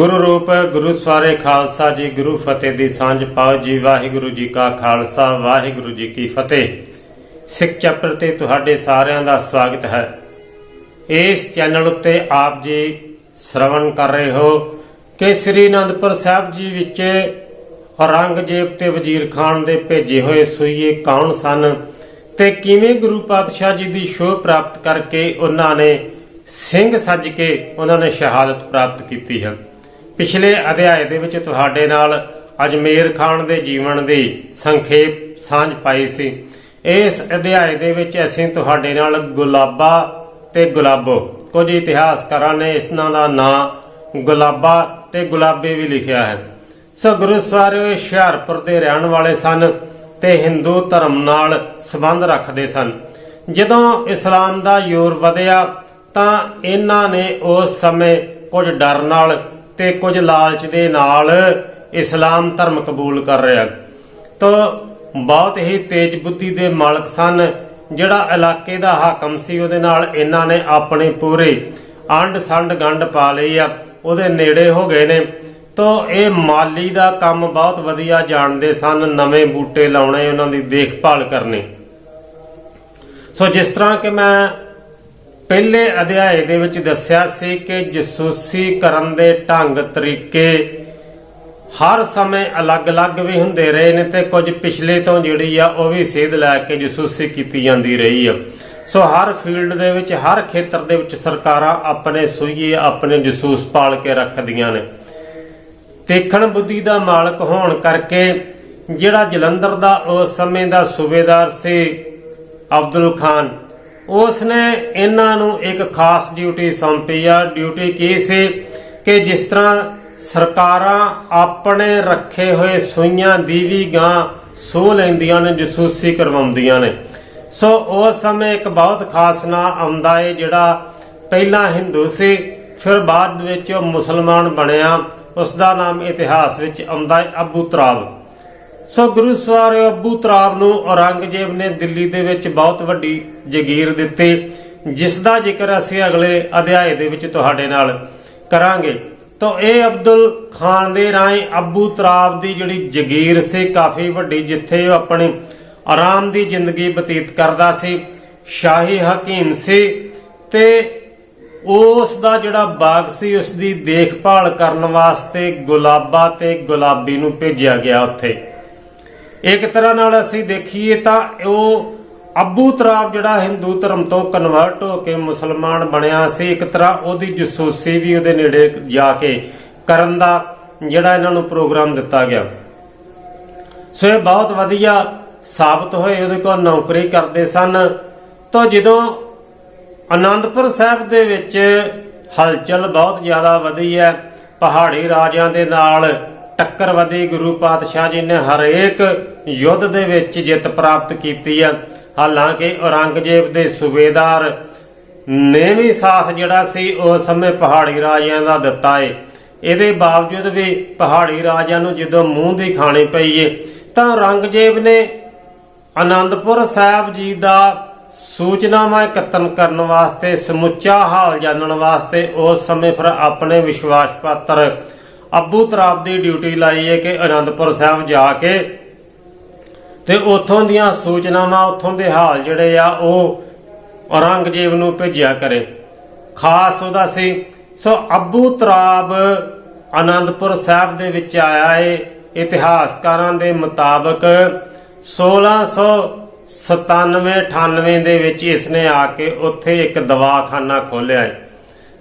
ਗੁਰੂ ਰੂਪ, ਗੁਰੂ ਸਵਾਰੇ ਖਾਲਸਾ ਜੀ, ਗੁਰੂ ਫਤਿਹ ਦੀ ਸਾਂਝ ਪਾਓ ਜੀ। ਵਾਹਿਗੁਰੂ ਜੀ ਕਾ ਖਾਲਸਾ, ਵਾਹਿਗੁਰੂ ਜੀ ਕੀ ਫਤਿਹ। ਸਿੱਖ ਚੈਪਟਰ ਤੇ ਤੁਹਾਡੇ ਸਾਰਿਆਂ ਦਾ ਸਵਾਗਤ ਹੈ। ਇਸ ਚੈਨਲ ਉੱਤੇ ਆਪ ਜੀ ਸ਼ਰਵਣ ਕਰ ਰਹੇ ਹੋ ਕਿ ਸ੍ਰੀ ਅਨੰਦਪੁਰ ਸਾਹਿਬ ਜੀ ਵਿੱਚ ਔਰੰਗਜ਼ੇਬ ਤੇ ਵਜ਼ੀਰ ਖਾਨ ਦੇ ਭੇਜੇ ਹੋਏ ਸੂਈਏ ਕੌਣ ਸਨ ਤੇ ਕਿਵੇਂ ਗੁਰੂ ਪਾਤਸ਼ਾਹ ਜੀ ਦੀ ਸ਼ੋਭ ਪ੍ਰਾਪਤ ਕਰਕੇ ਉਹਨਾਂ ਨੇ ਸਿੰਘ ਸੱਜ ਕੇ ਉਹਨਾਂ ਨੇ ਸ਼ਹਾਦਤ ਪ੍ਰਾਪਤ ਕੀਤੀ ਹੈ। ਪਿਛਲੇ ਅਧਿਆਇ ਦੇ ਵਿੱਚ ਤੁਹਾਡੇ ਨਾਲ ਅਜਮੇਰ ਖਾਨ ਦੇ ਜੀਵਨ ਦੀ ਸੰਖੇਪ ਸਾਂਝ ਪਾਈ ਸੀ। ਇਸ ਅਧਿਆਇ ਦੇ ਵਿੱਚ ਅਸੀਂ ਤੁਹਾਡੇ ਨਾਲ ਗੁਲਾਬਾ ਤੇ ਗੁਲਾਬੋ ਕੁਝ ਇਤਿਹਾਸਕਾਰਾਂ ਨੇ ਇਸਨਾਂ ਦਾ ਨਾਂ ਗੁਲਾਬਾ ਤੇ ਗੁਲਾਬੇ ਵੀ ਲਿਖਿਆ ਹੈ। ਸੋ ਗੁਰੂ ਸਵਾਰਿਓ ਹੁਸ਼ਿਆਰਪੁਰ ਦੇ ਰਹਿਣ ਵਾਲੇ ਸਨ ਤੇ ਹਿੰਦੂ ਧਰਮ ਨਾਲ ਸੰਬੰਧ ਰੱਖਦੇ ਸਨ। ਜਦੋਂ ਇਸਲਾਮ ਦਾ ਯੂਰ ਵਧਿਆ ਤਾਂ ਇਹਨਾਂ ਨੇ ਉਸ ਸਮੇਂ ਕੁਝ ਡਰ ਨਾਲ ਤੇ ਕੁਝ ਲਾਲਚ ਦੇ ਨਾਲ ਇਸਲਾਮ ਧਰਮ ਕਬੂਲ ਕਰ ਰਿਹਾ। ਤੋ ਬਹੁਤ ਹੀ ਤੇਜ ਬੁੱਧੀ ਦੇ ਮਾਲਕ ਸਨ, ਜਿਹੜਾ ਇਲਾਕੇ ਦਾ ਹਾਕਮ ਸੀ, ਉਹਦੇ ਨਾਲ ਇਹਨਾਂ ਨੇ ਆਪਣੇ ਪੂਰੇ ਅੰਡ ਸੰਡ ਗੰਡ ਪਾ ਲਈ ਆ, ਉਹਦੇ ਨੇੜੇ ਹੋ ਗਏ ਨੇ। ਤੋ ਇਹ ਮਾਲੀ ਦਾ ਕੰਮ ਬਹੁਤ ਵਧੀਆ ਜਾਣਦੇ ਸਨ, ਨਵੇਂ ਬੂਟੇ ਲਾਉਣੇ, ਉਹਨਾਂ ਦੀ ਦੇਖਭਾਲ ਕਰਨੀ। ਸੋ ਜਿਸ ਤਰ੍ਹਾਂ ਕਿ ਮੈਂ ਪਹਿਲੇ ਅਧਿਆਏ ਦੇ ਵਿੱਚ ਦੱਸਿਆ ਸੀ ਕਿ ਜਸੂਸੀ ਕਰਨ ਦੇ ਢੰਗ ਤਰੀਕੇ ਹਰ ਸਮੇਂ ਅਲੱਗ-ਅਲੱਗ ਵੀ ਹੁੰਦੇ ਰਹੇ ਨੇ ਤੇ ਕੁਝ ਪਿਛਲੇ ਤੋਂ ਜਿਹੜੀ ਆ ਉਹ ਵੀ ਸੇਧ ਲੈ ਕੇ ਜਸੂਸੀ ਕੀਤੀ ਜਾਂਦੀ ਰਹੀ ਆ। ਸੋ ਹਰ ਫੀਲਡ ਦੇ ਵਿੱਚ, ਹਰ ਖੇਤਰ ਦੇ ਵਿੱਚ ਸਰਕਾਰਾਂ ਆਪਣੇ ਸੂਈਏ ਆਪਣੇ ਜਸੂਸ ਪਾਲ ਕੇ ਰੱਖਦੀਆਂ ਨੇ। ਦੇਖਣ ਬੁੱਧੀ ਦਾ ਮਾਲਕ ਹੋਣ ਕਰਕੇ ਜਿਹੜਾ ਜਲੰਧਰ ਦਾ, ਉਸ ਸਮੇਂ ਦਾ ਸੂਬੇਦਾਰ ਸੀ ਅਬਦੁਲ ਖਾਨ ਉਸ ਨੇ ਇਹਨਾਂ ਨੂੰ ਇੱਕ ਖਾਸ ਡਿਊਟੀ ਸੌਂਪੀ ਆ। ਡਿਊਟੀ ਕੀ ਸੀ? ਕਿ ਜਿਸ ਤਰ੍ਹਾਂ ਸਰਕਾਰਾਂ ਆਪਣੇ ਰੱਖੇ ਹੋਏ ਸੂਈਆਂ ਦੀ ਵੀ ਗਾਂ ਸੋ ਲੈਂਦੀਆਂ ਨੇ, ਜਸੂਸੀ ਕਰਵਾਉਂਦੀਆਂ ਨੇ। ਸੋ ਉਸ ਸਮੇਂ ਇੱਕ ਬਹੁਤ ਖਾਸ ਨਾਂ ਆਉਂਦਾ ਏ, ਜਿਹੜਾ ਪਹਿਲਾਂ ਹਿੰਦੂ ਸੀ, ਫਿਰ ਬਾਅਦ ਵਿੱਚ ਮੁਸਲਮਾਨ ਬਣਿਆ। ਉਸ ਦਾ ਨਾਮ ਇਤਿਹਾਸ ਵਿੱਚ ਆਉਂਦਾ ਹੈ ਅਬੂ ਤਰਾਬ ਸੋ ਗੁਰੂ ਸਵਾਰ ਅਬੂ ਤਰਾਬ ਨੂੰ ਔਰੰਗਜ਼ੇਬ ਨੇ ਦਿੱਲੀ ਦੇ ਵਿੱਚ ਬਹੁਤ ਵੱਡੀ ਜਗੀਰ ਦਿੱਤੀ, ਜਿਸ ਦਾ ਜ਼ਿਕਰ ਅਸੀਂ ਅਗਲੇ ਅਧਿਆਏ ਦੇ ਵਿੱਚ ਤੁਹਾਡੇ ਨਾਲ ਕਰਾਂਗੇ। ਤਾਂ ਇਹ ਅਬਦੁਲ ਖਾਨ ਦੇ ਰਾਹੀਂ ਅਬੂ ਤਰਾਬ ਦੀ ਜਿਹੜੀ ਜਗੀਰ ਸੀ, ਕਾਫੀ ਵੱਡੀ, ਜਿੱਥੇ ਉਹ ਆਪਣੀ ਆਰਾਮ ਦੀ ਜ਼ਿੰਦਗੀ ਬਤੀਤ ਕਰਦਾ ਸੀ, ਸ਼ਾਹੀ ਹਕੀਮ ਸੀ ਤੇ ਉਸ ਦਾ ਜਿਹੜਾ ਬਾਗ ਸੀ ਉਸ ਦੀ ਦੇਖਭਾਲ ਕਰਨ ਵਾਸਤੇ ਗੁਲਾਬਾ ਤੇ ਗੁਲਾਬੀ ਨੂੰ ਭੇਜਿਆ ਗਿਆ ਉੱਥੇ। ਇੱਕ ਤਰ੍ਹਾਂ ਨਾਲ ਅਸੀਂ ਦੇਖੀਏ ਤਾਂ ਉਹ ਅਬੂ ਤਰਾਬ ਜਿਹੜਾ ਹਿੰਦੂ ਧਰਮ ਤੋਂ ਕਨਵਰਟ ਹੋ ਕੇ ਮੁਸਲਮਾਨ ਬਣਿਆ ਸੀ, ਇੱਕ ਤਰ੍ਹਾਂ ਉਹਦੀ ਜਸੂਸੀ ਵੀ ਉਹਦੇ ਨੇੜੇ ਜਾ ਕੇ ਕਰਨ ਦਾ ਜਿਹੜਾ ਇਹਨਾਂ ਨੂੰ ਪ੍ਰੋਗਰਾਮ ਦਿੱਤਾ ਗਿਆ। ਸੋ ਇਹ ਬਹੁਤ ਵਧੀਆ ਸਾਬਤ ਹੋਏ, ਉਹਦੇ ਕੋਲ ਨੌਕਰੀ ਕਰਦੇ ਸਨ। ਤਾਂ ਜਦੋਂ ਆਨੰਦਪੁਰ ਸਾਹਿਬ ਦੇ ਵਿੱਚ ਹਲਚਲ ਬਹੁਤ ਜ਼ਿਆਦਾ ਵਧੀ ਹੈ, ਪਹਾੜੀ ਰਾਜਿਆਂ ਦੇ ਨਾਲ ਟੱਕਰ ਵਧੀ ਗੁਰੂ ਪਾਤਸ਼ਾਹ ਜੀ ਨੇ ਹਰੇਕ ਯੁੱਧ ਦੇ ਵਿੱਚ ਜਿੱਤ ਪ੍ਰਾਪਤ ਕੀਤੀ ਹੈ ਹਾਲਾਂਕਿ ਔਰੰਗਜ਼ੇਬ ਦੇ ਸੂਬੇਦਾਰ ਨੇ ਵੀ ਸਾਥ ਜਿਹੜਾ ਸੀ ਉਸ ਸਮੇਂ ਪਹਾੜੀ ਰਾਜਿਆਂ ਦਾ ਦਿੱਤਾ ਏ। ਇਹਦੇ ਬਾਵਜੂਦ ਵੀ ਪਹਾੜੀ ਰਾਜਿਆਂ ਨੂੰ ਜਦੋਂ ਮੂੰਹ ਦੀ ਖਾਣੀ ਪਈ ਏ, ਤਾਂ ਔਰੰਗਜ਼ੇਬ ਨੇ ਆਨੰਦਪੁਰ ਸਾਹਿਬ ਜੀ ਦਾ ਸੂਚਨਾਵਾਂ ਇਕੱਤਰ ਕਰਨ ਵਾਸਤੇ ਸਮੁੱਚਾ ਹਾਲ ਜਾਣਨ ਵਾਸਤੇ ਉਸ ਸਮੇਂ ਫਿਰ ਆਪਣੇ ਵਿਸ਼ਵਾਸ ਪਾਤਰ ਅਬੂ ਤਰਾਬ ਦੀ ਡਿਊਟੀ ਲਾਈ ਹੈ ਕਿ ਆਨੰਦਪੁਰ ਸਾਹਿਬ ਜਾ ਕੇ ਤੇ ਉੱਥੋਂ ਦੀਆਂ ਸੂਚਨਾਵਾਂ, ਉੱਥੋਂ ਦੇ ਹਾਲ ਜਿਹੜੇ ਆ, ਉਹ ਔਰੰਗਜ਼ੇਬ ਨੂੰ ਭੇਜਿਆ ਕਰੇ। ਖਾਸ ਉਹਦਾ ਸੀ, ਸੋ ਅਬੂ ਤਰਾਬ ਆਨੰਦਪੁਰ ਸਾਹਿਬ ਦੇ ਵਿੱਚ ਆਇਆ ਏ। ਇਤਿਹਾਸਕਾਰਾਂ ਦੇ ਮੁਤਾਬਕ 1697 98 ਦੇ ਵਿੱਚ ਇਸਨੇ ਆ ਕੇ ਉੱਥੇ ਇੱਕ ਦਵਾਖਾਨਾ ਖੋਲ੍ਹਿਆ ਹੈ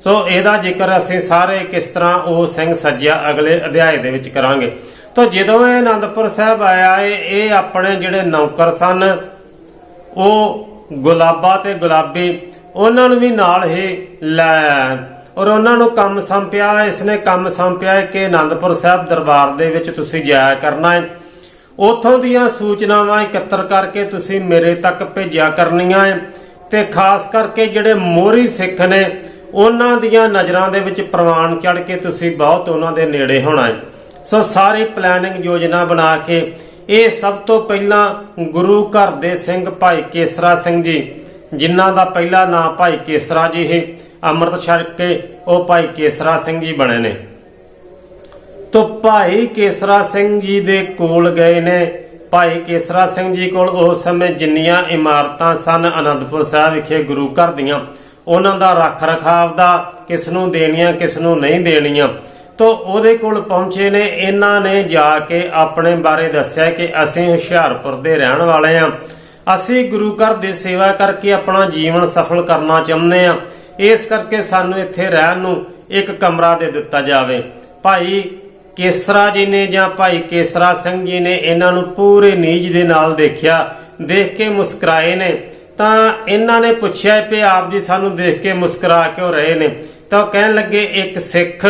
ਸੋ ਇਹਦਾ ਜ਼ਿਕਰ ਅਸੀਂ ਸਾਰੇ ਕਿਸ ਤਰ੍ਹਾਂ ਉਹ ਸਿੰਘ ਸੱਜਿਆ ਅਗਲੇ ਅਧਿਆਏ ਦੇ ਵਿੱਚ ਕਰਾਂਗੇ। ਤਾਂ ਜਦੋਂ ਇਹ ਆਨੰਦਪੁਰ ਸਾਹਿਬ ਆਇਆ, ਇਹ ਆਪਣੇ ਜਿਹੜੇ ਨੌਕਰ ਸਨ, ਉਹ ਗੁਲਾਬਾ ਤੇ ਗੁਲਾਬੀ, ਉਹਨਾਂ ਨੂੰ ਵੀ ਨਾਲ ਹੀ ਲੈ ਔਰ ਉਹਨਾਂ ਨੂੰ ਕੰਮ ਸੰਪਿਆ, ਇਸਨੇ ਕੰਮ ਸੰਪਿਆ ਕਿ ਆਨੰਦਪੁਰ ਸਾਹਿਬ ਦਰਬਾਰ ਦੇ ਵਿੱਚ ਤੁਸੀਂ ਜਾਇਆ ਕਰਨਾ ਹੈ। ਉਥੋਂ ਦੀਆਂ ਸੂਚਨਾਵਾਂ ਇਕੱਤਰ ਕਰਕੇ ਤੁਸੀਂ ਮੇਰੇ ਤੱਕ ਭੇਜਿਆ ਕਰਨੀਆਂ ਹੈ। ਤੇ ਖਾਸ ਕਰਕੇ ਜਿਹੜੇ ਮੋਹਰੀ ਸਿੱਖ ਨੇ ਉਹਨਾਂ ਦੀਆਂ ਨਜ਼ਰਾਂ ਦੇ ਵਿੱਚ ਪ੍ਰਵਾਨ ਚੜ ਕੇ ਤੁਸੀਂ ਬਹੁਤ ਉਹਨਾਂ ਦੇ ਨੇੜੇ ਹੋਣਾ ਹੈ। ਸੋ ਸਾਰੀ ਪਲੈਨਿੰਗ ਯੋਜਨਾ ਬਣਾ ਕੇ ਇਹ ਸਭ ਤੋਂ ਪਹਿਲਾਂ ਗੁਰੂ ਘਰ ਦੇ ਸਿੰਘ ਭਾਈ ਕੇਸਰਾ ਸਿੰਘ ਜੀ, ਜਿਨ੍ਹਾਂ ਦਾ ਪਹਿਲਾ ਨਾਮ ਭਾਈ ਕੇਸਰਾ ਜੀ ਹੈ ਅੰਮ੍ਰਿਤ ਛਕ ਕੇ ਉਹ ਭਾਈ ਕੇਸਰਾ ਸਿੰਘ ਜੀ ਬਣੇ ਨੇ। ਤੋ ਭਾਈ ਕੇਸਰਾ ਸਿੰਘ ਜੀ ਦੇ ਕੋਲ ਗਏ ਨੇ। ਭਾਈ ਕੇਸਰਾ ਸਿੰਘ ਜੀ ਕੋਲ ਉਸ ਸਮੇਂ ਜਿੰਨੀਆਂ ਇਮਾਰਤਾਂ ਸਨ ਅਨੰਦਪੁਰ ਸਾਹਿਬ ਵਿਖੇ ਗੁਰੂ ਘਰ ਦੀਆਂ ਉਹਨਾਂ ਦਾ ਰੱਖ ਰਖਾਵ ਦਾ ਕਿਸ ਨੂੰ ਦੇਣੀਆਂ, ਕਿਸ ਨੂੰ ਨਹੀਂ ਦੇਣੀਆਂ। ਤੋ ਉਹਦੇ ਕੋਲ ਪਹੁੰਚੇ ਨੇ, ਇਹਨਾਂ ਨੇ ਜਾ ਕੇ ਆਪਣੇ ਬਾਰੇ ਦੱਸਿਆ ਕਿ ਅਸੀਂ ਹੁਸ਼ਿਆਰਪੁਰ ਦੇ ਰਹਿਣ ਵਾਲੇ ਹਾਂ। ਅਸੀਂ ਗੁਰੂ ਘਰ ਦੀ ਸੇਵਾ ਕਰਕੇ ਆਪਣਾ ਜੀਵਨ ਸਫਲ ਕਰਨਾ ਚਾਹੁੰਦੇ ਆ ਇਸ ਕਰਕੇ ਸਾਨੂੰ ਇੱਥੇ ਰਹਿਣ ਨੂੰ ਇੱਕ ਕਮਰਾ ਦੇ ਦਿੱਤਾ ਜਾਵੇ। ਭਾਈ ਕੇਸਰਾ ਜੀ ਨੇ ਜਾਂ ਭਾਈ ਕੇਸਰਾ ਸਿੰਘ ਜੀ ਨੇ ਇਹਨਾਂ ਨੂੰ ਪੂਰੇ ਨੀਜ ਦੇ ਨਾਲ ਦੇਖਿਆ। ਦੇਖ ਕੇ ਮੁਸਕਰਾਏ ਨੇ। ਤਾਂ ਇਹਨਾਂ ਨੇ ਪੁੱਛਿਆ ਕਿ ਆਪ ਜੀ ਸਾਨੂੰ ਦੇਖ ਕੇ ਮੁਸਕਰਾ ਕਿਉਂ ਰਹੇ ਨੇ? ਤਾਂ ਕਹਿਣ ਲੱਗੇ, ਇੱਕ ਸਿੱਖ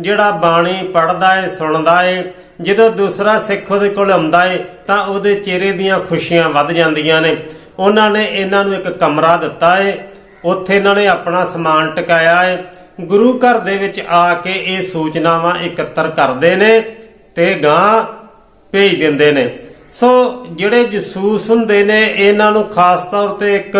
ਜਿਹੜਾ ਬਾਣੀ ਪੜਦਾ ਏ, ਸੁਣਦਾ ਏ, ਜਦੋਂ ਦੂਸਰਾ ਸਿੱਖ ਉਹਦੇ ਕੋਲ ਆਉਂਦਾ ਏ, ਤਾਂ ਉਹਦੇ ਚਿਹਰੇ ਦੀਆਂ ਖੁਸ਼ੀਆਂ ਵੱਧ ਜਾਂਦੀਆਂ ਨੇ। ਉਹਨਾਂ ਨੇ ਇਹਨਾਂ ਨੂੰ ਇੱਕ ਕਮਰਾ ਦਿੱਤਾ ਏ। ਉੱਥੇ ਇਹਨਾਂ ਨੇ ਆਪਣਾ ਸਮਾਨ ਟਿਕਾਇਆ ਏ। ਗੁਰੂ ਘਰ ਦੇ ਵਿੱਚ ਆ ਕੇ ਇਹ ਸੂਚਨਾਵਾਂ ਇਕੱਤਰ ਕਰਦੇ ਨੇ ਤੇ ਗਾਂ ਭੇਜ ਦਿੰਦੇ ਨੇ। ਸੋ ਜਿਹੜੇ ਜਸੂਸ ਹੁੰਦੇ ਨੇ, ਇਹਨਾਂ ਨੂੰ ਖਾਸ ਤੌਰ ਤੇ ਇੱਕ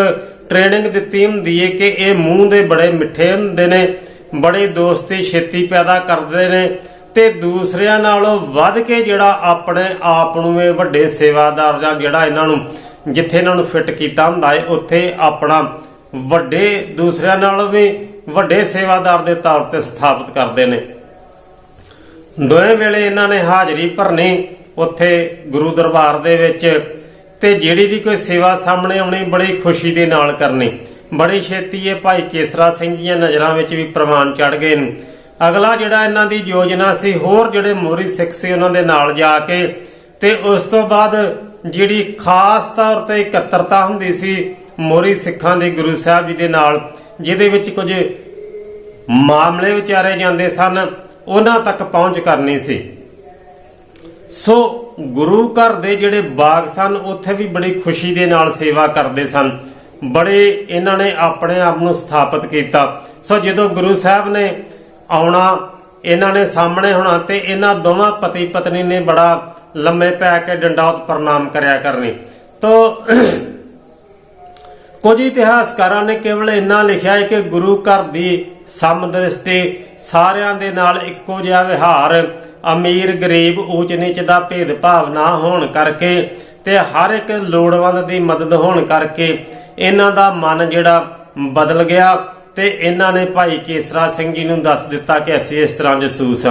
ਟ੍ਰੇਨਿੰਗ ਦਿੱਤੀ ਹੁੰਦੀ ਹੈ ਕਿ ਇਹ ਮੂੰਹ ਦੇ ਬੜੇ ਮਿੱਠੇ ਹੁੰਦੇ ਨੇ, ਬੜੇ ਦੋਸਤੀ ਛੇਤੀ ਪੈਦਾ ਕਰਦੇ ਨੇ ਤੇ ਦੂਸਰਿਆਂ ਨਾਲੋਂ ਵੱਧ ਕੇ ਜਿਹੜਾ ਆਪਣੇ ਆਪ ਨੂੰ ਇਹ ਵੱਡੇ ਸੇਵਾਦਾਰ ਜਾਂ ਜਿਹੜਾ ਇਹਨਾਂ ਨੂੰ, ਜਿੱਥੇ ਇਹਨਾਂ ਨੂੰ ਫਿੱਟ ਕੀਤਾ ਹੁੰਦਾ ਹੈ ਉੱਥੇ ਆਪਣਾ ਵੱਡੇ ਦੂਸਰਿਆਂ ਨਾਲੋਂ ਵੀ ਵੱਡੇ ਸੇਵਾਦਾਰ ਦੇ ਤੌਰ ਤੇ ਸਥਾਪਿਤ ਕਰਦੇ ਨੇ। ਦੋਵੇਂ ਵੇਲੇ ਇਹਨਾਂ ਨੇ ਹਾਜ਼ਰੀ ਭਰਨੀ ਉੱਥੇ ਗੁਰੂ ਦਰਬਾਰ ਦੇ ਵਿੱਚ ਤੇ ਜਿਹੜੀ ਵੀ ਕੋਈ ਸੇਵਾ ਸਾਹਮਣੇ ਆਉਣੀ, ਬੜੀ ਖੁਸ਼ੀ ਦੇ ਨਾਲ ਕਰਨੀ। ਬੜੀ ਛੇਤੀ ਇਹ ਭਾਈ ਕੇਸਰਾ ਸਿੰਘ ਦੀਆਂ ਨਜ਼ਰਾਂ ਵਿੱਚ ਵੀ ਪ੍ਰਮਾਣ ਚੜ ਗਏ ਨੇ। ਅਗਲਾ ਜਿਹੜਾ ਇਹਨਾਂ ਦੀ ਯੋਜਨਾ ਸੀ, ਹੋਰ ਜਿਹੜੇ ਮੋਰੀ ਸਿੱਖ ਸੀ ਉਹਨਾਂ ਦੇ ਨਾਲ ਜਾ ਕੇ ਤੇ ਉਸ ਤੋਂ ਬਾਅਦ ਜਿਹੜੀ ਖਾਸ ਤੌਰ ਤੇ ਇਕੱਤਰਤਾ ਹੁੰਦੀ ਸੀ ਮੋਰੀ ਸਿੱਖਾਂ ਦੇ ਗੁਰੂ ਸਾਹਿਬ ਜੀ ਦੇ ਨਾਲ, ਜਿਹਦੇ ਵਿੱਚ ਕੁਝ ਮਾਮਲੇ ਵਿਚਾਰੇ ਜਾਂਦੇ ਸਨ, ਉਹਨਾਂ ਤੱਕ ਪਹੁੰਚ ਕਰਨੀ ਸੀ। ਸੋ ਗੁਰੂ ਘਰ ਦੇ ਜਿਹੜੇ ਬਾਗ ਸਨ, ਉੱਥੇ ਵੀ ਬੜੀ ਖੁਸ਼ੀ ਦੇ ਨਾਲ ਸੇਵਾ ਕਰਦੇ ਸਨ। ਬੜੇ ਇਹਨਾਂ ਨੇ ਆਪਣੇ ਆਪ ਨੂੰ ਸਥਾਪਿਤ ਕੀਤਾ। ਸੋ ਜਦੋਂ ਗੁਰੂ ਸਾਹਿਬ ਨੇ ਆਉਣਾ ਇਹਨਾਂ ਨੇ ਸਾਹਮਣੇ ਹੋਣਾ ਤੇ ਇਹਨਾਂ ਦੋਵਾਂ ਪਤੀ ਪਤਨੀ ਨੇ ਬੜਾ ਲੰਮੇ ਪੈ ਕੇ ਡੰਡੌਤ ਪ੍ਰਣਾਮ ਕਰਿਆ ਕਰਨੀ। ਤੋ ਕੁਝ ਇਤਿਹਾਸਕਾਰਾਂ ਨੇ ਕੇਵਲ ਇੰਨਾ ਲਿਖਿਆ ਹੈ ਕਿ ਗੁਰੂ ਘਰ ਦੀ ਸਮਦ੍ਰਿਸ਼ਟੀ ਸਾਰਿਆਂ ਦੇ ਨਾਲ ਇੱਕੋ ਜਿਹਾ ਵਿਹਾਰ। ਅਮੀਰ ਗਰੀਬ ਊਚ ਨੀਚ ਦਾ ਭੇਦਭਾਵ ਨਾ ਹੋਣ ਕਰਕੇ ਤੇ ਹਰ ਇੱਕ ਲੋੜਵੰਦ ਦੀ ਮਦਦ ਹੋਣ ਕਰਕੇ ਇਹਨਾਂ ਦਾ ਮਨ ਜਿਹੜਾ ਬਦਲ ਗਿਆ ਤੇ ਇਹਨਾਂ ਨੇ ਭਾਈ ਕੇਸਰਾ ਸਿੰਘ ਜੀ ਨੂੰ ਦੱਸ ਦਿੱਤਾ ਕਿ ਅਸੀਂ ਇਸ ਤਰ੍ਹਾਂ ਜਸੂਸ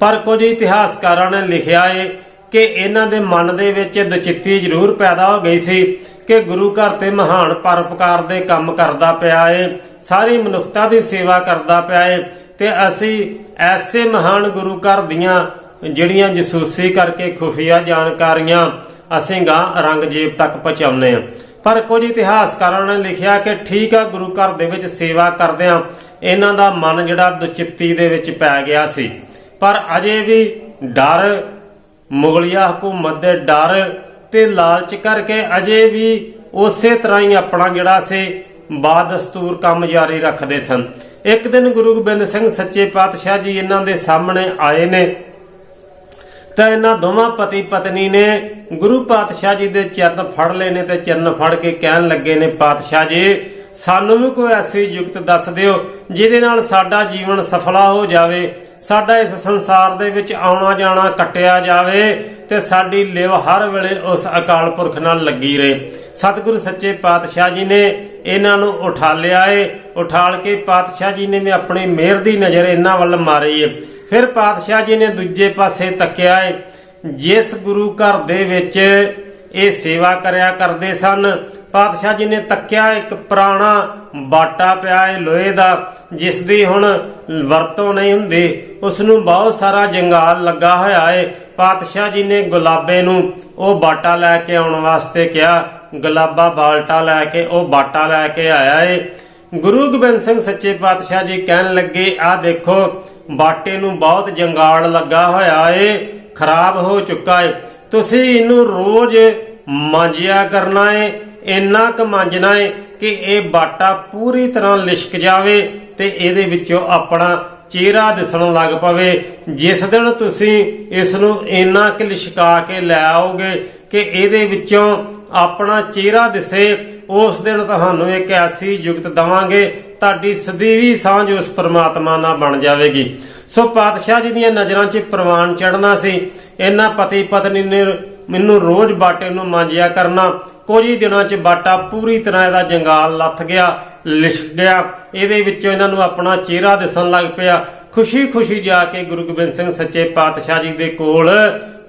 ਪਰ ਕੁਝ ਇਤਿਹਾਸਕਾਰਾਂ ਨੇ ਲਿਖਿਆ ਏ ਕਿ ਇਹਨਾਂ ਦੇ ਮਨ ਦੇ ਵਿੱਚ ਦਚਿੱਤੀ ਜ਼ਰੂਰ ਪੈਦਾ ਹੋ ਗਈ ਸੀ ਕਿ ਗੁਰੂ ਘਰ ਤੇ ਮਹਾਨ ਪਰਉਪਕਾਰ ਦੇ ਕੰਮ ਕਰਦਾ ਪਿਆ ਏ। ਸਾਰੀ ਮਨੁੱਖਤਾ ਦੀ ਸੇਵਾ ਕਰਦਾ ਪਿਆ ਏ ਤੇ ਅਸੀਂ ਐਸੇ ਮਹਾਨ ਗੁਰੂ ਘਰ ਦੀਆਂ ਜਿਹੜੀਆਂ ਜਸੂਸੀ ਕਰਕੇ ਖੁਫੀਆ ਜਾਣਕਾਰੀਆਂ ਅਸੀਂ ਗਾਂ ਰੰਗਜੀਤ ਤੱਕ ਪਹੁੰਚਾਉਂਦੇ ਹਾਂ। ਪਰ ਕੁਝ ਇਤਿਹਾਸਕਾਰਾਂ ਨੇ ਲਿਖਿਆ ਕਿ ਠੀਕ ਆ ਗੁਰੂ ਘਰ ਦੇ ਵਿੱਚ ਸੇਵਾ ਕਰਦਿਆਂ ਇਹਨਾਂ ਦਾ ਮਨ ਜਿਹੜਾ ਦੁਚਿੱਤੀ ਦੇ ਵਿੱਚ ਪੈ ਗਿਆ ਸੀ। ਪਰ ਅਜੇ ਵੀ ਡਰ, ਮੁਗਲਿਆ ਹਕੂਮਤ ਦੇ ਡਰ ਤੇ ਲਾਲਚ ਕਰਕੇ ਅਜੇ ਵੀ ਉਸੇ ਤਰ੍ਹਾਂ ਹੀ ਆਪਣਾ ਜਿਹੜਾ ਸੀ ਬਾਦਸਤੂਰ ਕੰਮ ਜਾਰੀ ਰੱਖਦੇ ਸਨ। ਇੱਕ ਦਿਨ ਗੁਰੂ ਗੋਬਿੰਦ ਸਿੰਘ ਸੱਚੇ ਪਾਤਸ਼ਾਹ ਜੀ ਇਹਨਾਂ ਦੇ ਸਾਹਮਣੇ ਆਏ ਨੇ। ਤਾਂ ਇਹਨਾਂ ਦੋਵਾਂ ਪਤੀ ਪਤਨੀ ਨੇ ਗੁਰੂ ਪਾਤਸ਼ਾਹ ਜੀ ਦੇ ਚਰਨ ਫੜ ਲਏ ਨੇ ਤੇ ਚਰਨ ਫੜ ਕੇ ਕਹਿਣ ਲੱਗੇ ਨੇ, ਪਾਤਸ਼ਾਹ ਜੀ, ਸਾਨੂੰ ਵੀ ਕੋਈ ਐਸੀ ਯੁਕਤ ਦੱਸ ਦਿਓ ਜਿਹਦੇ ਨਾਲ ਸਾਡਾ ਜੀਵਨ ਸਫਲਾ ਹੋ ਜਾਵੇ, ਸਾਡਾ ਇਸ ਸੰਸਾਰ ਦੇ ਵਿੱਚ ਆਉਣਾ ਜਾਣਾ ਕੱਟਿਆ ਜਾਵੇ ਤੇ ਸਾਡੀ ਲਿਵ ਹਰ ਵੇਲੇ ਉਸ ਅਕਾਲ ਪੁਰਖ ਨਾਲ ਲੱਗੀ ਰਹੇ। ਸਤਿਗੁਰੂ ਸੱਚੇ ਪਾਤਸ਼ਾਹ ਜੀ ਨੇ ਇਹਨਾਂ ਨੂੰ ਉਠਾਲਿਆ ਏ। ਉਠਾਲ ਕੇ ਪਾਤਸ਼ਾਹ ਜੀ ਨੇ ਵੀ ਆਪਣੀ ਮਿਹਰ ਦੀ ਨਜ਼ਰ ਇਹਨਾਂ ਵੱਲ ਮਾਰੀ ਏ। ਫਿਰ ਪਾਤਸ਼ਾਹ ਜੀ ਨੇ ਦੂਜੇ ਪਾਸੇ ਤੱਕਿਆ ਏ। ਜਿਸ ਗੁਰੂ ਘਰ ਦੇ ਵਿੱਚ ਇਹ ਸੇਵਾ ਕਰਿਆ ਕਰਦੇ ਸਨ, ਪਾਤਸ਼ਾਹ ਜੀ ਨੇ ਤੱਕਿਆ ਇੱਕ ਪੁਰਾਣਾ ਬਾਟਾ ਪਿਆ ਏ ਲੋਹੇ ਦਾ ਜਿਸ ਦੀ ਹੁਣ ਵਰਤੋਂ ਨਹੀਂ ਹੁੰਦੀ। ਉਸ ਨੂੰ ਬਹੁਤ ਸਾਰਾ ਜੰਗਾਲ ਲੱਗਾ ਹੋਇਆ ਏ। ਪਾਤਸ਼ਾਹ ਜੀ ਨੇ ਗੁਲਾਬੇ ਨੂੰ ਉਹ ਬਾਟਾ ਲੈ ਕੇ ਆਉਣ ਵਾਸਤੇ ਕਿਹਾ। ਗੁਲਾਬਾ ਬਾਲਟਾ ਲੈ ਕੇ, ਉਹ ਬਾਟਾ ਲੈ ਕੇ ਆਇਆ ਏ। ਗੁਰੂ ਗੋਬਿੰਦ ਸਿੰਘ ਸੱਚੇ ਪਾਤਸ਼ਾਹ ਜੀ ਕਹਿਣ ਲੱਗੇ ਆ ਦੇਖੋ, ਬਾਟੇ ਨੂੰ ਬਹੁਤ ਜੰਗਾਲ ਲੱਗਾ ਹੋਇਆ ਏ, ਖਰਾਬ ਹੋ ਚੁੱਕਾ ਏ। ਤੁਸੀਂ ਇਹਨੂੰ ਰੋਜ਼ ਮਾਂਜਿਆ ਕਰਨਾ ਏ, ਇੰਨਾ ਕੁ ਮਾਂਜਣਾ ਏ ਕਿ ਇਹ ਬਾਟਾ ਪੂਰੀ ਤਰ੍ਹਾਂ ਲਿਸ਼ਕ ਜਾਵੇ ਤੇ ਇਹਦੇ ਵਿੱਚੋਂ ਆਪਣਾ ਚਿਹਰਾ ਦਿਸਣ ਲੱਗ ਪਵੇ। ਜਿਸ ਦਿਨ ਤੁਸੀਂ ਇਸ ਨੂੰ ਇੰਨਾ ਕਿ ਲਿਸ਼ਕਾ ਕੇ ਲੈ ਆਓਗੇ ਕਿ ਇਹਦੇ ਵਿੱਚੋਂ ਆਪਣਾ ਚਿਹਰਾ ਦਿਸੇ, ਉਸ ਦਿਨ ਤੁਹਾਨੂੰ ਇੱਕ ਐਸੀ ਯੁਕਤ ਦਵਾਂਗੇ, ਤੁਹਾਡੀ ਸਦੀਵੀ ਸਾਂਝ ਉਸ ਪ੍ਰਮਾਤਮਾ ਨਾਲ ਬਣ ਜਾਵੇਗੀ। ਸੋ ਪਾਤਸ਼ਾਹ ਜੀ ਦੀਆਂ ਨਜ਼ਰਾਂ 'ਚ ਪ੍ਰਵਾਨ ਚੜਨਾ ਸੀ। ਇਹਨਾਂ ਪਤੀ ਪਤਨੀ ਨੇ ਮੈਨੂੰ ਰੋਜ਼ ਬਾਟੇ ਨੂੰ ਮਾਂਜਿਆ ਕਰਨਾ। ਕੁਝ ਹੀ ਦਿਨਾਂ 'ਚ ਬਾਟਾ ਪੂਰੀ ਤਰ੍ਹਾਂ ਇਹਦਾ ਜੰਗਾਲ ਲੱਥ ਗਿਆ, ਲਿਸ਼ਕ ਗਿਆ। ਇਹਦੇ ਵਿੱਚੋਂ ਇਹਨਾਂ ਨੂੰ ਆਪਣਾ ਚਿਹਰਾ ਦਿਸਣ ਲੱਗ ਪਿਆ। ਖੁਸ਼ੀ-ਖੁਸ਼ੀ ਜਾ ਕੇ ਗੁਰੂ ਗੋਬਿੰਦ ਸਿੰਘ ਸੱਚੇ ਪਾਤਸ਼ਾਹ ਜੀ ਦੇ ਕੋਲ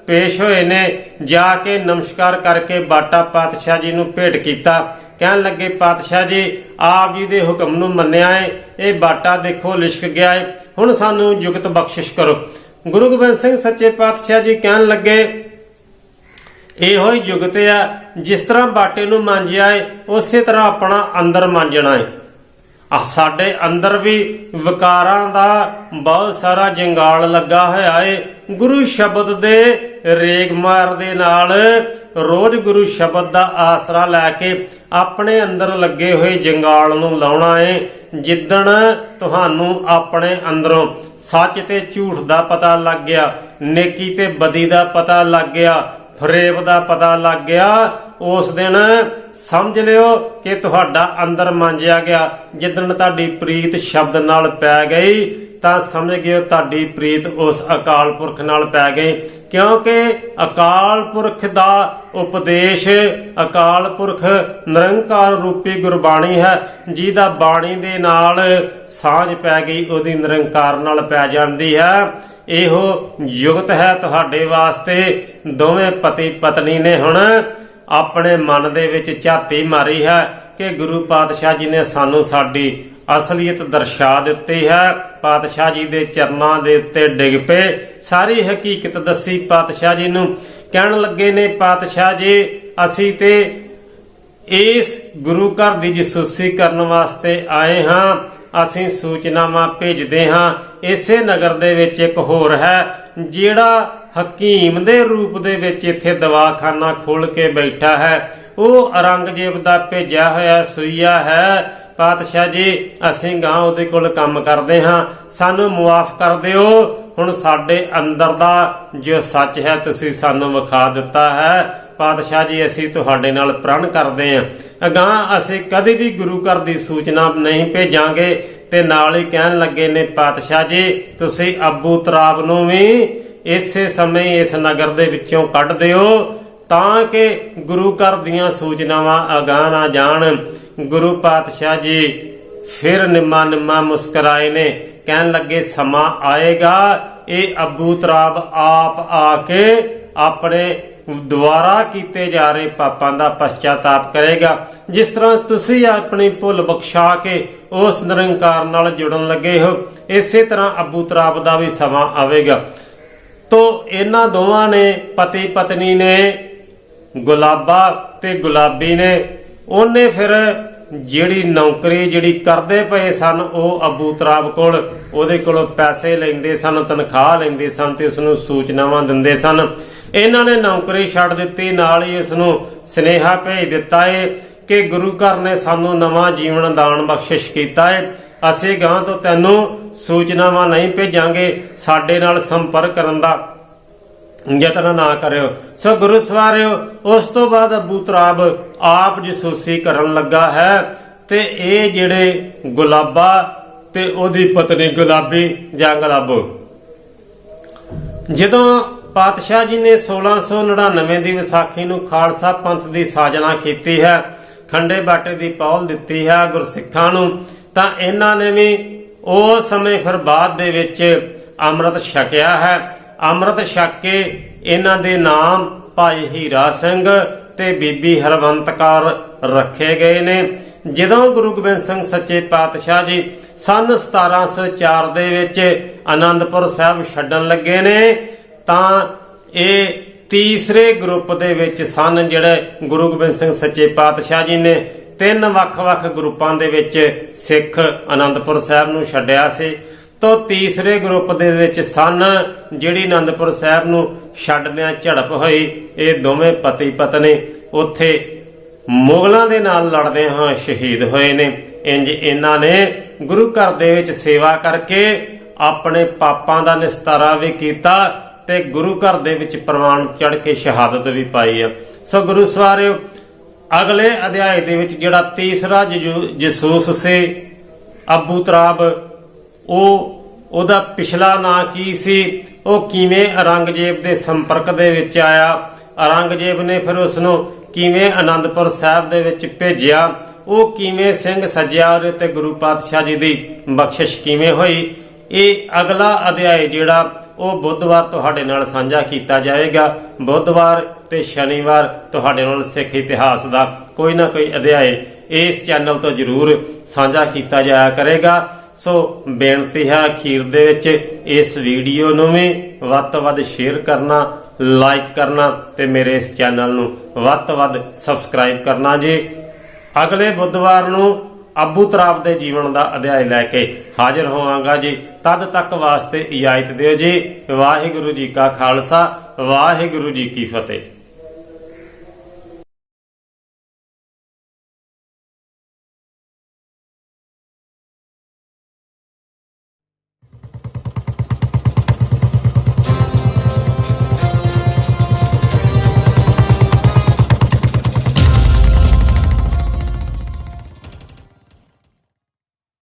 ਪੇਸ਼ ਹੋਏ ਨੇ। ਜਾ ਕੇ ਨਮਸਕਾਰ ਕਰਕੇ ਬਾਟਾ ਪਾਤਸ਼ਾਹ ਜੀ ਨੂੰ ਭੇਟ ਕੀਤਾ। ਕਹਿਣ ਲੱਗੇ, ਪਾਤਸ਼ਾਹ ਜੀ, ਆਪ ਜੀ ਦੇ ਹੁਕਮ ਨੂੰ ਮੰਨਿਆ ਏ। ਇਹ ਬਾਟਾ ਦੇਖੋ, ਲਿਸ਼ਕ ਗਿਆ ਏ। ਹੁਣ ਸਾਨੂੰ ਜੁਗਤ ਬਖਸ਼ਿਸ਼ ਕਰੋ। ਗੁਰੂ ਗੋਬਿੰਦ ਸਿੰਘ ਸੱਚੇ ਪਾਤਸ਼ਾਹ ਜੀ ਕਹਿਣ ਲੱਗੇ, ਇਹੋ ਹੀ ਜੁਗਤ ਆ, ਜਿਸ ਤਰ੍ਹਾਂ ਬਾਟੇ ਨੂੰ ਮਾਂਜਿਆ ਏ, ਉਸੇ ਤਰ੍ਹਾਂ ਆਪਣਾ ਅੰਦਰ ਮਾਂਜਣਾ ਏ। ਆ ਸਾਡੇ ਅੰਦਰ ਵੀ ਵਿਕਾਰਾਂ ਦਾ ਬਹੁਤ ਸਾਰਾ ਜੰਗਾਲ ਲੱਗਾ ਹੋਇਆ ਏ। ਗੁਰੂ ਸ਼ਬਦ ਦੇ ਰੇਗਮਾਰ ਦੇ ਨਾਲ ਰੋਜ਼ ਗੁਰੂ ਸ਼ਬਦ ਦਾ ਆਸਰਾ ਲੈ ਕੇ ਆਪਣੇ ਅੰਦਰ ਲੱਗੇ ਹੋਏ ਜੰਗਾਲ ਨੂੰ ਲਾਉਣਾ ਏ। ਜਿੱਦਣ ਤੁਹਾਨੂੰ ਆਪਣੇ ਅੰਦਰੋਂ ਸੱਚ ਤੇ ਝੂਠ ਦਾ ਪਤਾ ਲੱਗ ਗਿਆ, ਨੇਕੀ ਤੇ ਬਦੀ ਦਾ ਪਤਾ ਲੱਗ ਗਿਆ ਫਰੇਬ ਦਾ ਪਤਾ ਲੱਗ ਗਿਆ, ਉਸ ਦਿਨ ਸਮਝ ਲਿਓ ਕਿ ਤੁਹਾਡਾ ਅੰਦਰ ਮਾਂਜਿਆ ਗਿਆ। ਜਿੱਦਣ ਤੁਹਾਡੀ ਪ੍ਰੀਤ ਸ਼ਬਦ ਨਾਲ ਪੈ ਗਈ ਤਾਂ ਸਮਝ ਗਿਓ ਤੁਹਾਡੀ ਪ੍ਰੀਤ ਉਸ ਅਕਾਲ ਪੁਰਖ ਨਾਲ ਪੈ ਗਈ। ਕਿਉਂਕਿ ਅਕਾਲ ਪੁਰਖ ਦਾ ਉਪਦੇਸ਼ ਅਕਾਲ ਪੁਰਖ ਨਿਰੰਕਾਰ ਰੂਪੀ ਗੁਰਬਾਣੀ ਹੈ, ਜਿਹਦਾ ਬਾਣੀ ਦੇ ਨਾਲ ਸਾਂਝ ਪੈ ਗਈ, ਉਹਦੀ ਨਿਰੰਕਾਰ ਨਾਲ ਪੈ ਜਾਂਦੀ ਹੈ। ਇਹੋ ਯੁਗਤ ਹੈ ਤੁਹਾਡੇ ਵਾਸਤੇ, ਦੋਵੇਂ ਪਤੀ ਪਤਨੀ ਨੇ ਹੁਣ ਆਪਣੇ ਮਨ ਦੇ ਵਿੱਚ ਝਾਤੀ ਮਾਰੀ ਹੈ ਕਿ ਗੁਰੂ ਪਾਤਸ਼ਾਹ ਜੀ ਨੇ ਸਾਨੂੰ ਸਾਡੀ ਅਸਲੀਅਤ ਦਰਸਾ ਦਿੱਤੀ ਹੈ। ਪਾਤਸ਼ਾਹ ਜੀ ਦੇ ਚਰਨਾਂ ਦੇ ਉੱਤੇ ਡਿੱਗ ਪਏ। ਸਾਰੀ ਹਕੀਕਤ ਦੱਸੀ ਪਾਤਸ਼ਾਹ ਜੀ ਨੂੰ। ਕਹਿਣ ਲੱਗੇ ਨੇ, ਪਾਤਸ਼ਾਹ ਜੀ, ਅਸੀਂ ਤੇ ਇਸ ਗੁਰੂ ਘਰ ਦੀ ਜਸੂਸੀ ਕਰਨ ਵਾਸਤੇ ਆਏ ਹਾਂ। ਅਸੀਂ ਸੂਚਨਾਵਾਂ ਭੇਜਦੇ ਹਾਂ। ਇਸੇ ਨਗਰ ਦੇ ਵਿੱਚ ਇੱਕ ਹੋਰ ਹੈ, ਜਿਹੜਾ ਹਕੀਮ ਦੇ ਰੂਪ ਦੇ ਵਿੱਚ ਇੱਥੇ ਦਵਾਖਾਨਾ ਖੋਲ ਕੇ ਬੈਠਾ ਹੈ। ਉਹ ਔਰੰਗਜ਼ੇਬ ਦਾ ਭੇਜਿਆ ਹੋਇਆ ਸੂਈਆ ਹੈ। ਪਾਤਸ਼ਾਹ ਜੀ, ਅਸੀਂ ਗਾਂ ਉਹਦੇ ਕੋਲ ਕੰਮ ਕਰਦੇ ਹਾਂ। ਸਾਨੂੰ ਮੁਆਫ ਕਰ ਦਿਓ। ਹੁਣ ਸਾਡੇ ਅੰਦਰ ਦਾ ਜੋ ਸੱਚ ਹੈ, ਤੁਸੀਂ ਸਾਨੂੰ ਵਿਖਾ ਦਿੱਤਾ ਹੈ। ਪਾਤਸ਼ਾਹ ਜੀ, ਅਸੀਂ ਤੁਹਾਡੇ ਨਾਲ ਪ੍ਰਣ ਕਰਦੇ ਹਾਂ। ਅਗਾਂ ਅਸੀਂ ਕਦੇ ਵੀ ਗੁਰੂ ਘਰ ਦੀ ਸੂਚਨਾ ਨਹੀਂ ਭੇਜਾਂਗੇ। ਤੇ ਨਾਲ ਹੀ ਕਹਿਣ ਲੱਗੇ ਨੇ, ਪਾਤਸ਼ਾਹ ਜੀ, ਤੁਸੀਂ ਅਬੂ ਤਰਾਬ ਨੂੰ ਵੀ ਇਸੇ ਸਮੇਂ ਇਸ ਨਗਰ ਦੇ ਵਿੱਚੋਂ ਕੱਢ ਦਿਓ, ਤਾਂ ਕਿ ਗੁਰੂ ਘਰ ਦੀਆਂ ਸੂਚਨਾਵਾਂ ਅਗਾਹ ਨਾ ਜਾਣ। ਗੁਰੂ ਪਾਤਸ਼ਾਹ ਜੀ, ਫਿਰ ਨਿਮਾ ਨਿਮਾ ਮੁਸਕਰਾਏ ਨੇ, ਕਹਿਣ ਲੱਗੇ, ਸਮਾਂ ਆਏਗਾ, ਇਹ ਅਬੂ ਤਰਾਬ ਆਪ ਆ ਕੇ ਆਪਣੇ ਦੁਆਰਾ ਕੀਤੇ ਜਾ ਰਹੇ ਪਾਪਾਂ ਦਾ ਪਛਤਾਤਾਪ ਕਰੇਗਾ। ਜਿਸ ਤਰ੍ਹਾਂ ਤੁਸੀਂ ਆਪਣੀ ਭੁੱਲ ਬਖਸ਼ਾ ਕੇ ਉਸ ਨਿਰੰਕਾਰ ਨਾਲ ਜੁੜਨ ਲੱਗੇ ਹੋ, ਇਸੇ ਤਰ੍ਹਾਂ ਅਬੂ ਤਰਾਬ ਦਾ ਵੀ ਸਮਾਂ ਆਵੇਗਾ। ਤੋ ਇਹਨਾਂ ਦੋਵਾਂ ਨੇ, ਪਤੀ ਪਤਨੀ ਨੇ, ਗੁਲਾਬਾ ਤੇ ਗੁਲਾਬੀ ਨੇ, ਉਹਨੇ ਫਿਰ ਜਿਹੜੀ ਨੌਕਰੀ ਜਿਹੜੀ ਕਰਦੇ ਪਏ ਸਨ, ਉਹ ਅਬੂ ਤਰਾਬ ਕੋਲ, ਉਹਦੇ ਕੋਲੋਂ ਪੈਸੇ ਲੈਂਦੇ ਸਨ, ਤਨਖਾਹ ਲੈਂਦੇ ਸਨ ਤੇ ਉਸ ਨੂੰ ਸੂਚਨਾਵਾਂ ਦਿੰਦੇ ਸਨ। ਇਹਨਾਂ ਨੇ ਨੌਕਰੀ ਛੱਡ ਦਿੱਤੀ, ਨਾਲ ਹੀ ਇਸ ਨੂੰ ਸਨੇਹਾ ਭੇਜ ਦਿੱਤਾ ਏ ਕਿ ਗੁਰੂ ਘਰ ਨੇ ਸਾਨੂੰ ਨਵਾਂ ਜੀਵਨ ਦਾਨ ਬਖਸ਼ਿਸ਼ ਕੀਤਾ ਏ। ਅਸੀਂ ਗਾਂ ਤੋਂ ਤੈਨੂੰ ਸੂਚਨਾਵਾਂ ਨਹੀਂ ਭੇਜਾਂਗੇ, ਸਾਡੇ ਨਾਲ ਸੰਪਰਕ ਕਰਨ ਦਾ ਯਤਨ ਨਾ ਕਰਿਓ। ਸੋ ਗੁਰੂ ਸਵਾਰਿਓ, ਉਸ ਤੋਂ ਬਾਅਦ ਅਬੂ ਤਰਾਬ ਆਪ ਜਸੂਸੀ ਕਰਨ ਲੱਗਾ ਹੈ ਤੇ ਇਹ ਜਿਹੜੇ ਗੁਲਾਬਾ ਤੇ ਉਹਦੀ ਪਤਨੀ ਗੁਲਾਬੀ ਜਾਂ ਗੁਲਾਬੋ। ਜਦੋਂ ਪਾਤਸ਼ਾਹ ਜੀ ਨੇ 1699 ਦੀ ਵਿਸਾਖੀ ਨੂੰ ਖਾਲਸਾ ਪੰਥ ਦੀ ਸਾਜਨਾ ਕੀਤੀ ਹੈ, ਖੰਡੇ ਬਾਟੇ ਦੀ ਪੌਲ ਦਿੱਤੀ ਹੈ ਗੁਰਸਿੱਖਾਂ ਨੂੰ, ਤਾਂ ਇਹਨਾਂ ਨੇ ਵੀ ਉਸ ਸਮੇਂ ਫਿਰ ਬਾਅਦ ਦੇ ਵਿੱਚ ਅੰਮ੍ਰਿਤ ਛਕਿਆ ਹੈ। ਅੰਮ੍ਰਿਤ ਛੱਕ ਕੇ ਇਹਨਾਂ ਦੇ ਨਾਮ ਭਾਈ ਹੀਰਾ ਸਿੰਘ ਤੇ ਬੀਬੀ ਹਰਵੰਤ ਕੌਰ ਰੱਖੇ ਗਏ ਨੇ। ਜਦੋਂ ਗੁਰੂ ਗੋਬਿੰਦ ਸਿੰਘ ਸੱਚੇ ਪਾਤਸ਼ਾਹ ਜੀ ਸਨ 1704 ਦੇ ਵਿੱਚ ਆਨੰਦਪੁਰ ਸਾਹਿਬ ਛੱਡਣ ਲੱਗੇ ਨੇ, ਤਾਂ ਇਹ ਤੀਸਰੇ ਗਰੁੱਪ ਦੇ ਵਿੱਚ ਸਨ ਜਿਹੜੇ ਗੁਰੂ ਗੋਬਿੰਦ ਸਿੰਘ ਸੱਚੇ ਪਾਤਸ਼ਾਹ ਜੀ ਨੇ, ਤਿੰਨ ਵੱਖ-ਵੱਖ ਗਰੁੱਪਾਂ ਦੇ ਵਿੱਚ ਸਿੱਖ ਆਨੰਦਪੁਰ ਸਾਹਿਬ ਨੂੰ ਛੱਡਿਆ ਸੀ। ਤੋਂ ਤੀਸਰੇ ਗਰੁੱਪ ਦੇ ਵਿੱਚ ਸਨ, ਜਿਹੜੀ ਆਨੰਦਪੁਰ ਸਾਹਿਬ ਨੂੰ ਛੱਡਦਿਆਂ ਝੜਪ ਹੋਈ। ਇਹ ਦੋਵੇਂ ਪਤੀ ਪਤਨੀ ਉੱਥੇ ਮੁਗਲਾਂ ਦੇ ਨਾਲ ਲੜਦੇ ਹਾਂ ਸ਼ਹੀਦ ਹੋਏ ਨੇ। ਇੰਜ ਇਹਨਾਂ ਨੇ ਗੁਰੂ ਘਰ ਦੇ ਵਿੱਚ ਸੇਵਾ ਕਰਕੇ ਆਪਣੇ ਪਾਪਾਂ ਦਾ ਨਿਸਤਾਰਾ ਵੀ ਕੀਤਾ ਤੇ ਗੁਰੂ ਘਰ ਦੇ ਵਿੱਚ ਪ੍ਰਵਾਨ ਚੜ ਕੇ ਸ਼ਹਾਦਤ ਵੀ ਪਾਈ ਆ। ਸੋ ਗੁਰੂ ਸਵਾਰਿਓ, ਅਗਲੇ ਅਧਿਆਇ ਦੇ ਵਿੱਚ ਜਿਹੜਾ ਤੀਸਰਾ ਜਜੂ- ਜਸੂਸ ਸੀ, ਅਬੂ ਤਰਾਬ ਉਹ, ਉਹਦਾ ਪਿਛਲਾ ਨਾਂ ਕੀ ਸੀ? ਉਹ ਕਿਵੇਂ ਔਰੰਗਜ਼ੇਬ ਦੇ ਸੰਪਰਕ ਦੇ ਵਿੱਚ ਆਇਆ? ਔਰੰਗਜ਼ੇਬ ਨੇ ਫਿਰ ਉਸ ਨੂੰ ਕਿਵੇਂ ਆਨੰਦਪੁਰ ਸਾਹਿਬ ਦੇ ਵਿੱਚ ਭੇਜਿਆ? ਉਹ ਕਿਵੇਂ ਸਿੰਘ ਸੱਜਿਆ ਉਹਦੇ ਤੇ ਗੁਰੂ ਪਾਤਸ਼ਾਹ ਜੀ ਦੀ ਬਖਸ਼ਿਸ਼ ਕਿਵੇਂ ਹੋਈ? ਇਹ ਅਗਲਾ ਅਧਿਆਇ ਜਿਹੜਾ, ਉਹ ਬੁੱਧਵਾਰ ਤੁਹਾਡੇ ਨਾਲ ਸਾਂਝਾ ਕੀਤਾ ਜਾਏਗਾ। ਬੁੱਧਵਾਰ ਤੇ ਸ਼ਨੀਵਾਰ ਤੁਹਾਡੇ ਨਾਲ ਸਿੱਖ ਇਤਿਹਾਸ ਦਾ ਕੋਈ ਨਾ ਕੋਈ ਅਧਿਆਇ ਇਸ ਚੈਨਲ ਤੋਂ ਜ਼ਰੂਰ ਸਾਂਝਾ ਕੀਤਾ ਜਾਇਆ ਕਰੇਗਾ। ਸੋ ਬੇਨਤੀ ਹੈ ਅਖੀਰ ਦੇ ਵਿੱਚ ਇਸ ਵੀਡੀਓ ਨੂੰ ਵੀ ਵੱਧ ਤੋਂ ਵੱਧ ਸ਼ੇਅਰ ਕਰਨਾ, ਲਾਈਕ ਕਰਨਾ ਤੇ ਮੇਰੇ ਇਸ ਚੈਨਲ ਨੂੰ ਵੱਧ ਤੋਂ ਵੱਧ ਸਬਸਕ੍ਰਾਈਬ ਕਰਨਾ ਜੀ। ਅਗਲੇ ਬੁੱਧਵਾਰ ਨੂੰ ਅਬੂ ਤਰਾਬ ਦੇ ਜੀਵਨ ਦਾ ਅਧਿਆਇ ਲੈ ਕੇ ਹਾਜ਼ਰ ਹੋਵਾਂਗਾ ਜੀ। ਤਦ ਤੱਕ ਵਾਸਤੇ ਇਜਾਜ਼ਤ ਦਿਓ ਜੀ। ਵਾਹਿਗੁਰੂ ਜੀ ਕਾ ਖਾਲਸਾ, ਵਾਹਿਗੁਰੂ ਜੀ ਕੀ ਫਤਿਹ।